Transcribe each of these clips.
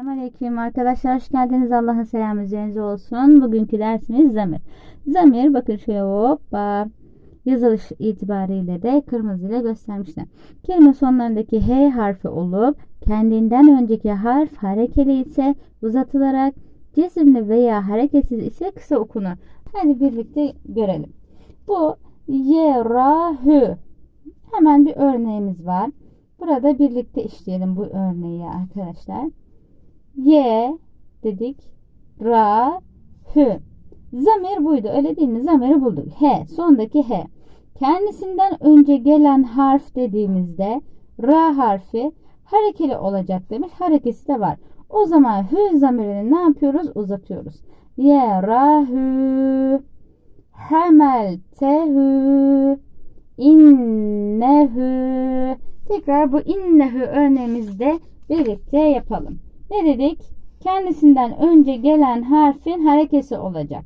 Selamünaleyküm arkadaşlar hoş geldiniz Allah'ın selamı üzerinize olsun. Bugünkü dersimiz zamir. Zamir bakın şöyle hoppa yazılış itibariyle de kırmızı ile göstermişler. Kelime sonlarındaki H harfi olup kendinden önceki harf harekeli ise uzatılarak cisimli veya hareketsiz ise kısa okunur. Hadi birlikte görelim. Bu Y, Ra, Hü. Hemen bir örneğimiz var. Burada birlikte işleyelim bu örneği arkadaşlar. Y dedik. Ra, hü. Zamir buydu. Öyle değil mi? Zamiri bulduk. H. Sondaki H. Kendisinden önce gelen harf dediğimizde ra harfi harekeli olacak demiş. Harekesi de var. O zaman hü zamirini ne yapıyoruz? Uzatıyoruz. Ye ra hü hamel tehü innehü Tekrar bu innehü örneğimizde birlikte yapalım. Ne dedik? Kendisinden önce gelen harfin harekesi olacak.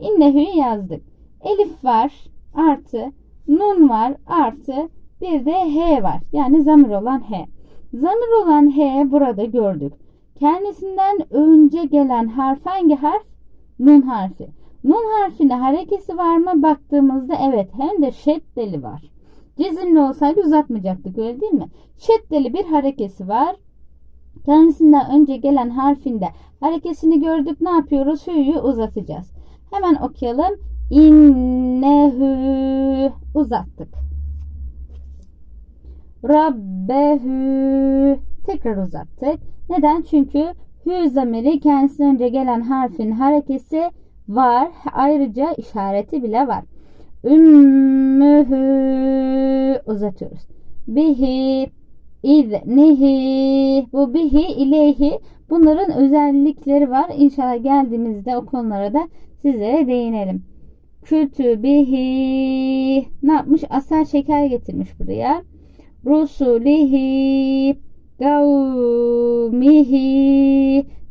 İnnehü'yü yazdık. Elif var artı nun var artı bir de H var. Yani zamir olan H. Zamir olan H burada gördük. Kendisinden önce gelen harf hangi harf? Nun harfi. Nun harfinde harekesi var mı? Baktığımızda evet hem de şeddeli var. Cezimli olsaydı uzatmayacaktık öyle değil mi? Şeddeli bir harekesi var. Kendisinden önce gelen harfinde harekesini gördük. Ne yapıyoruz? Hü'yü uzatacağız. Hemen okuyalım. İnnehü uzattık. Rabbehü tekrar uzattık. Neden? Çünkü hü zamiri kendisinden önce gelen harfin harekesi var. Ayrıca işareti bile var. Ümmühü uzatıyoruz. Bihi, iznihi, bu bihi, ileyhi bunların özellikleri var. İnşallah geldiğimizde o konulara da sizlere değinelim. Kütübihi ne yapmış? Asal şeker getirmiş buraya. Rusulihi gavmihi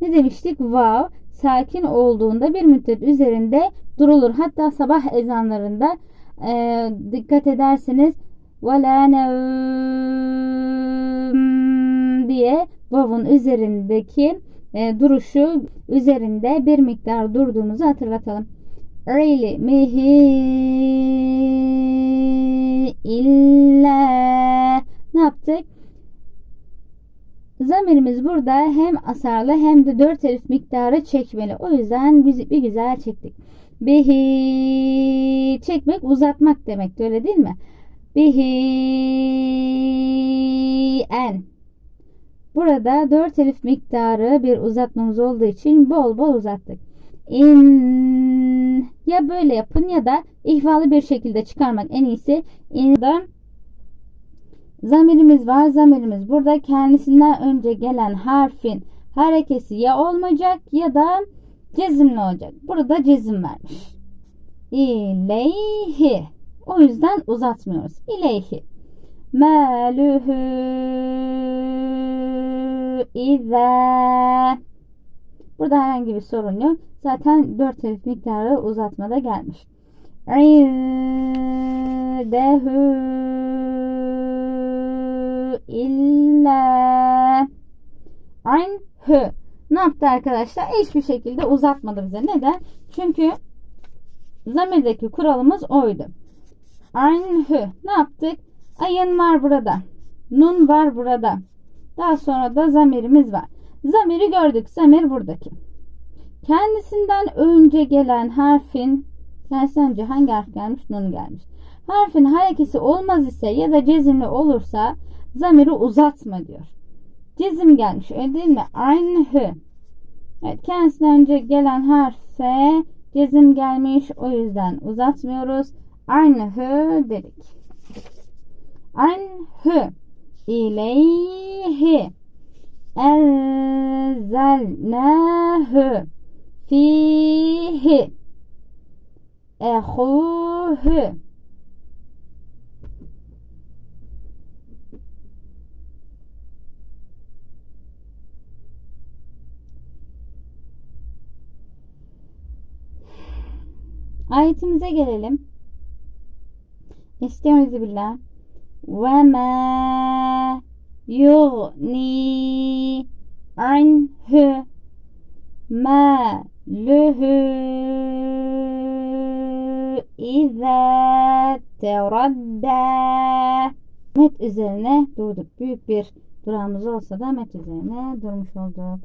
ne demiştik? Vav sakin olduğunda bir müddet üzerinde durulur. Hatta sabah ezanlarında e, dikkat ederseniz ve la diye vavun üzerindeki e, duruşu üzerinde bir miktar durduğumuzu hatırlatalım. Eyli mihi illa ne yaptık? Zamirimiz burada hem asarlı hem de dört elif miktarı çekmeli. O yüzden biz bir güzel çektik. Bihi çekmek uzatmak demek öyle değil mi? Bihi en. Burada dört elif miktarı bir uzatmamız olduğu için bol bol uzattık. İn ya böyle yapın ya da ihvalı bir şekilde çıkarmak en iyisi. İn'den zamirimiz var. Zamirimiz burada kendisinden önce gelen harfin harekesi ya olmayacak ya da cezimli olacak. Burada cezim vermiş. İleyhi. O yüzden uzatmıyoruz. İleyhi. Melühü İze Burada herhangi bir sorun yok. Zaten 4 elif miktarı uzatmada gelmiş. İndehü illa Aynhü ne yaptı arkadaşlar? Hiçbir şekilde uzatmadı bize. Neden? Çünkü zamirdeki kuralımız oydu. Aynhü ne yaptık? Ayın var burada. Nun var burada. Daha sonra da zamirimiz var. Zamiri gördük. Zamir buradaki. Kendisinden önce gelen harfin kendisinden önce hangi harf gelmiş? Nun gelmiş. Harfin harekesi olmaz ise ya da cezimli olursa zamiri uzatma diyor. Cezim gelmiş öyle değil mi? Aynhü. Evet kendisinden önce gelen harfe cezim gelmiş. O yüzden uzatmıyoruz. Aynhü dedik. Aynhü ileyhi enzelnâhü fihi ehuhü Ayetimize gelelim. Estaizu billah. Ve ma yughni anhu Lühü. Malühü. İzâ teradda. Met üzerine durduk. Büyük bir durağımız olsa da met üzerine durmuş olduk.